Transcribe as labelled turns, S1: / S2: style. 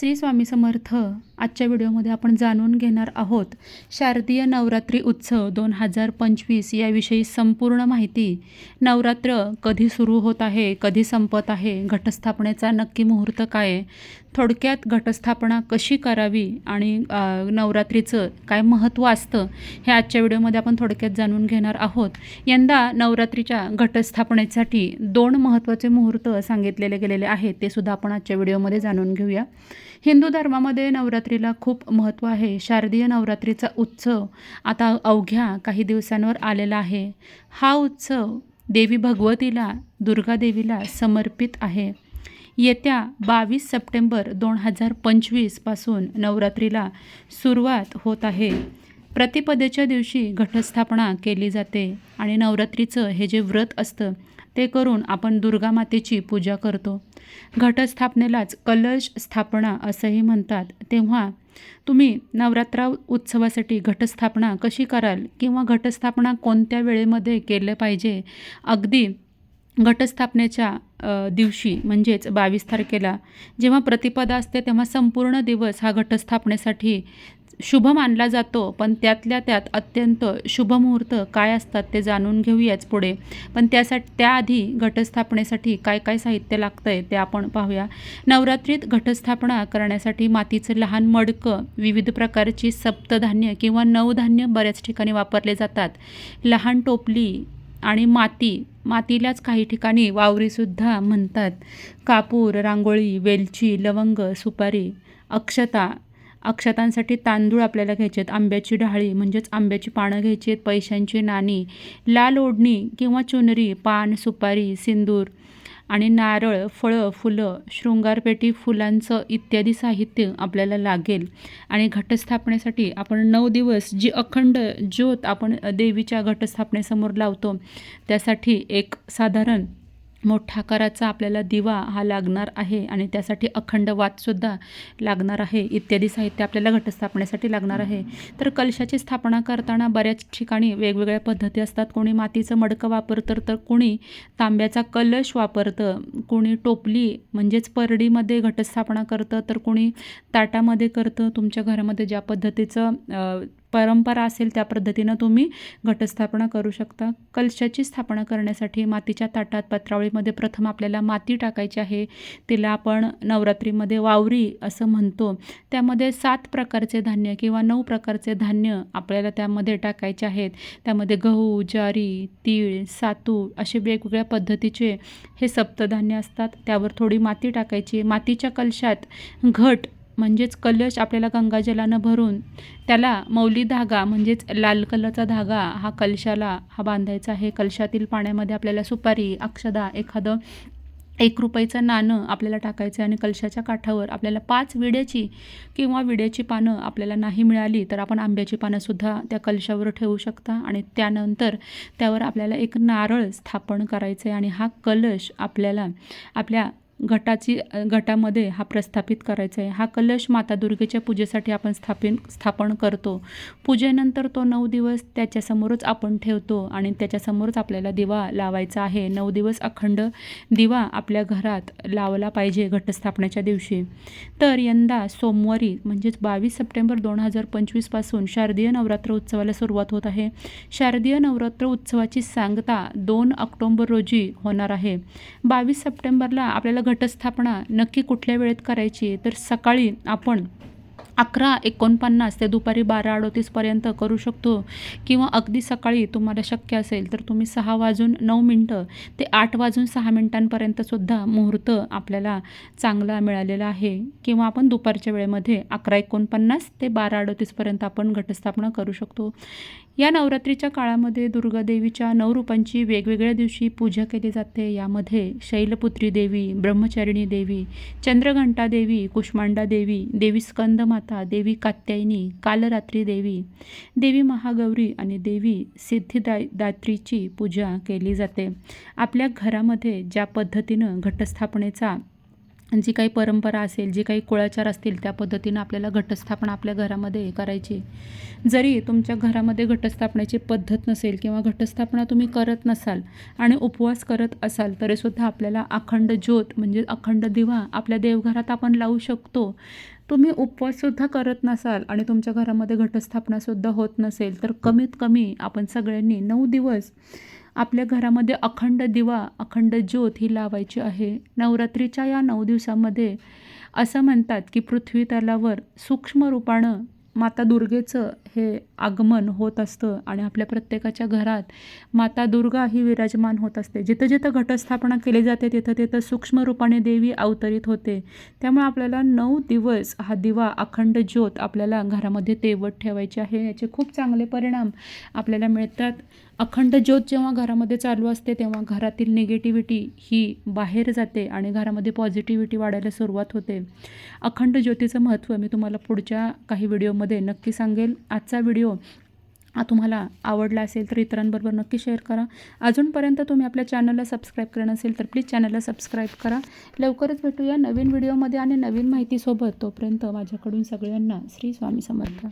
S1: श्री स्वामी समर्थ आजच्या व्हिडिओमध्ये आपण जाणून घेणार आहोत शारदीय नवरात्री उत्सव दोन हजार पंचवीस याविषयी संपूर्ण माहिती. नवरात्र कधी सुरू होत आहे कधी संपत आहे घटस्थापनेचा नक्की मुहूर्त काय थोडक्यात घटस्थापना कशी करावी आणि नवरात्रीचं काय महत्त्व असतं हे आजच्या व्हिडिओमध्ये आपण थोडक्यात जाणून घेणार आहोत. यंदा नवरात्रीच्या घटस्थापनेसाठी दोन महत्त्वाचे मुहूर्त सांगितलेले गेलेले आहेत ते सुद्धा आपण आजच्या व्हिडिओमध्ये जाणून घेऊया. हिंदू धर्मामध्ये नवरात्रीला खूप महत्त्व आहे. शारदीय नवरात्रीचा उत्सव आता अवघ्या काही दिवसांवर आलेला आहे. हा उत्सव देवी भगवतीला दुर्गादेवीला समर्पित आहे. येत्या बावीस सप्टेंबर दोन हजार पंचवीसपासून नवरात्रीला सुरुवात होत आहे. प्रतिपदेच्या दिवशी घटस्थापना केली जाते आणि नवरात्रीचं हे जे व्रत असतं ते करून आपण दुर्गा मातेची पूजा करतो. घटस्थापनेलाच कलश स्थापना असंही म्हणतात. तेव्हा तुम्ही नवरात्रा उत्सवासाठी घटस्थापना कशी कराल किंवा घटस्थापना कोणत्या वेळेमध्ये केलं पाहिजे? अगदी घटस्थापनेच्या दिवशी म्हणजेच बावीस तारखेला जेव्हा प्रतिपदा असते तेव्हा संपूर्ण दिवस हा घटस्थापनेसाठी शुभ मानला जातो. पण त्यातल्या त्यात अत्यंत शुभ मुहूर्त काय असतात ते जाणून घेऊयाच पुढे. पण त्यासाठी त्याआधी घटस्थापनेसाठी काय काय साहित्य लागतं आहे ते आपण पाहूया. नवरात्रीत घटस्थापना करण्यासाठी मातीचं लहान मडकं विविध प्रकारची सप्तधान्य किंवा नवधान्य बऱ्याच ठिकाणी वापरले जातात. लहान टोपली आणि माती मातीलाच काही ठिकाणी वावरीसुद्धा म्हणतात. कापूर रांगोळी वेलची लवंग सुपारी अक्षता अक्षतांसाठी तांदूळ आपल्याला घ्यायचे आहेत. आंब्याची ढाळी म्हणजेच आंब्याची पानं घ्यायची आहेत. पैशांची नाणी लाल ओढणी किंवा चुनरी पान सुपारी सिंदूर आणि नारळ फळं फुलं शृंगारपेटी फुलांचं इत्यादी साहित्य आपल्याला लागेल. आणि घटस्थापनेसाठी आपण नऊ दिवस जी अखंड ज्योत आपण देवीच्या घटस्थापनेसमोर लावतो त्यासाठी एक साधारण मोठ्या आकाराचा आपल्याला दिवा हा लागणार आहे आणि त्यासाठी अखंड वातसुद्धा लागणार आहे. इत्यादी साहित्य आपल्याला घटस्थापनेसाठी लागणार आहे. तर कलशाची स्थापना करताना बऱ्याच ठिकाणी वेगवेगळ्या पद्धती असतात. कोणी मातीचं मडकं वापरतं तर कोणी तांब्याचा कलश वापरतं. कोणी टोपली म्हणजेच परडीमध्ये घटस्थापना करतं तर कोणी ताटामध्ये करतं. तुमच्या घरामध्ये ज्या पद्धतीचं परंपरा असेल त्या पद्धतीनं तुम्ही घटस्थापना करू शकता. कलशाची स्थापना करण्यासाठी मातीच्या ताटात पत्रावळीमध्ये प्रथम आपल्याला माती टाकायची आहे. तिला आपण नवरात्रीमध्ये वावरी असं म्हणतो. त्यामध्ये सात प्रकारचे धान्य किंवा नऊ प्रकारचे धान्य आपल्याला त्यामध्ये टाकायचे आहेत. त्यामध्ये गहू ज्वारी तीळ सातू असे वेगवेगळ्या पद्धतीचे हे सप्तधान्य असतात. त्यावर थोडी माती टाकायची. मातीच्या कलशात घट म्हणजेच कलश आपल्याला गंगाजलानं भरून त्याला मौली धागा म्हणजेच लाल कलरचा धागा हा कलशाला हा बांधायचा आहे. कलशातील पाण्यामध्ये आपल्याला सुपारी अक्षदा एखादं एक रुपयाचं नाणं आपल्याला टाकायचं आहे आणि कलशाच्या काठावर आपल्याला पाच विड्याची किंवा विड्याची पानं आपल्याला नाही मिळाली तर आपण आंब्याची पानंसुद्धा त्या कलशावर ठेवू शकता आणि त्यानंतर त्यावर आपल्याला एक नारळ स्थापन करायचं आहे आणि हा कलश आपल्याला आपल्या घटाची घटामध्ये हा प्रस्थापित करायचा आहे. हा कलश माता दुर्गेच्या पूजेसाठी आपण स्थापिन स्थापन करतो. पूजेनंतर तो नऊ दिवस त्याच्यासमोरच आपण ठेवतो आणि त्याच्यासमोरच आपल्याला दिवा लावायचा आहे. नऊ दिवस अखंड दिवा आपल्या घरात लावला पाहिजे घटस्थापनेच्या दिवशी. तर यंदा सोमवारी म्हणजेच बावीस सप्टेंबर दोन हजार पंचवीसपासून शारदीय नवरात्र उत्सवाला सुरुवात होत आहे. शारदीय नवरात्र उत्सवाची सांगता दोन ऑक्टोंबर रोजी होणार आहे. बावीस सप्टेंबरला आपल्याला घटस्थापना नक्की कुठल्या वेळेत करायची तर सकाळी आपण अकरा एकोणपन्नास ते दुपारी बारा अडोतीसपर्यंत करू शकतो. किंवा अगदी सकाळी तुम्हाला शक्य असेल तर तुम्ही सहा वाजून नऊ मिनटं ते आठ वाजून सहा मिनटांपर्यंतसुद्धा मुहूर्त आपल्याला चांगला मिळालेला आहे. किंवा आपण दुपारच्या वेळेमध्ये अकरा एकोणपन्नास ते बारा अडोतीसपर्यंत आपण घटस्थापना करू शकतो. या नवरात्रीच्या काळामध्ये दुर्गादेवीच्या नऊ रूपांची वेगवेगळ्या दिवशी पूजा केली जाते. यामध्ये शैलपुत्री देवी ब्रह्मचारिणी देवी चंद्रघंटा देवी कुष्मांडा देवी देवी स्कंदमाता देवी कात्यायनी कालरात्री देवी देवी महागौरी आणि देवी सिद्धिदात्रीची पूजा केली जाते. आपल्या घरामध्ये ज्या पद्धतीनं घटस्थापनेचा जी काही परंपरा असेल जी काही कुळाचार असतील त्या पद्धतीनं आपल्याला घटस्थापना आपल्या घरामध्ये करायची. जरी तुमच्या घरामध्ये घटस्थापनेची पद्धत नसेल किंवा घटस्थापना तुम्ही करत नसाल आणि उपवास करत असाल तरीसुद्धा आपल्याला अखंड ज्योत म्हणजे अखंड दिवा आपल्या देवघरात आपण लावू शकतो. तुम्ही उपवाससुद्धा करत नसाल आणि तुमच्या घरामध्ये घटस्थापनासुद्धा होत नसेल तर कमीत कमी आपण सगळ्यांनी नऊ दिवस आपल्या घरामध्ये अखंड दिवा अखंड ज्योत ही लावायची आहे. नवरात्रीच्या या नऊ दिवसामध्ये असं म्हणतात की पृथ्वी तलावर सूक्ष्म रूपानं माता दुर्गेचं हे आगमन होत असतं आणि आपल्या प्रत्येकाच्या घरात माता दुर्गा ही विराजमान होत असते. जिथं जिथं घटस्थापना केली जाते तिथं तिथं सूक्ष्म रूपाने देवी अवतरित होते. त्यामुळे आपल्याला नऊ दिवस हा दिवा अखंड ज्योत आपल्याला घरामध्ये तेवत ठेवायची आहे. याचे खूप चांगले परिणाम आपल्याला मिळतात. अखंड ज्योत जेव्हा घरामध्ये चालू असते तेव्हा घरातील निगेटिव्हिटी ही बाहेर जाते आणि घरामध्ये पॉझिटिव्हिटी वाढायला सुरुवात होते. अखंड ज्योतीचं महत्त्व मी तुम्हाला पुढच्या काही व्हिडिओमध्ये नक्की सांगेल. आजचा व्हिडिओ हा तुम्हाला आवडला असेल तर इतरांबरोबर नक्की शेअर करा. अजूनपर्यंत तुम्ही आपल्या चॅनलला सबस्क्राईब करणं असेल तर प्लीज चॅनलला सबस्क्राईब करा. लवकरच भेटूया नवीन व्हिडिओमध्ये आणि नवीन माहितीसोबत. तोपर्यंत माझ्याकडून सगळ्यांना श्री स्वामी समर्थ.